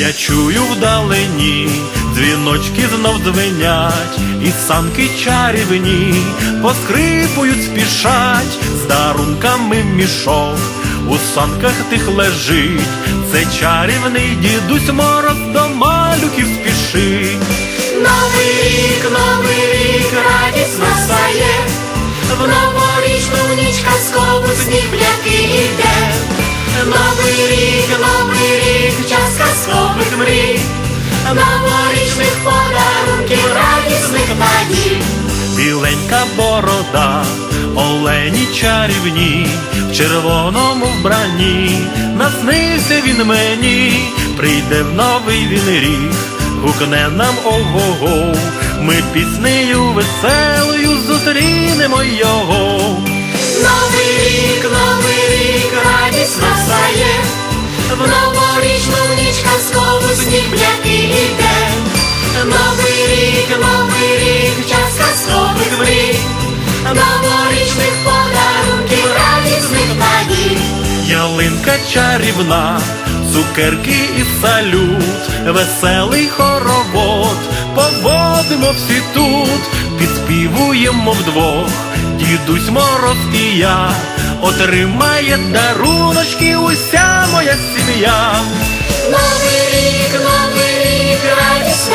Я чую вдалині, дзвіночки знов дзвенять, і санки чарівні поскрипують, спішать, з дарунками мішок, у санках тих лежить, це чарівний дідусь мороз до малюків спішить. Біленька борода, олені чарівні, в червоному вбранні, наснився він мені, прийде в новий він рік, гукне нам ого-го, ми піснею веселою зустрінемо його. Чарівна, цукерки і салют, веселий хоровод, поводимо всі тут, підспівуємо вдвох, дідусь мороз і я, отримає даруночки уся моя сім'я. Новий рік, новий рік, радість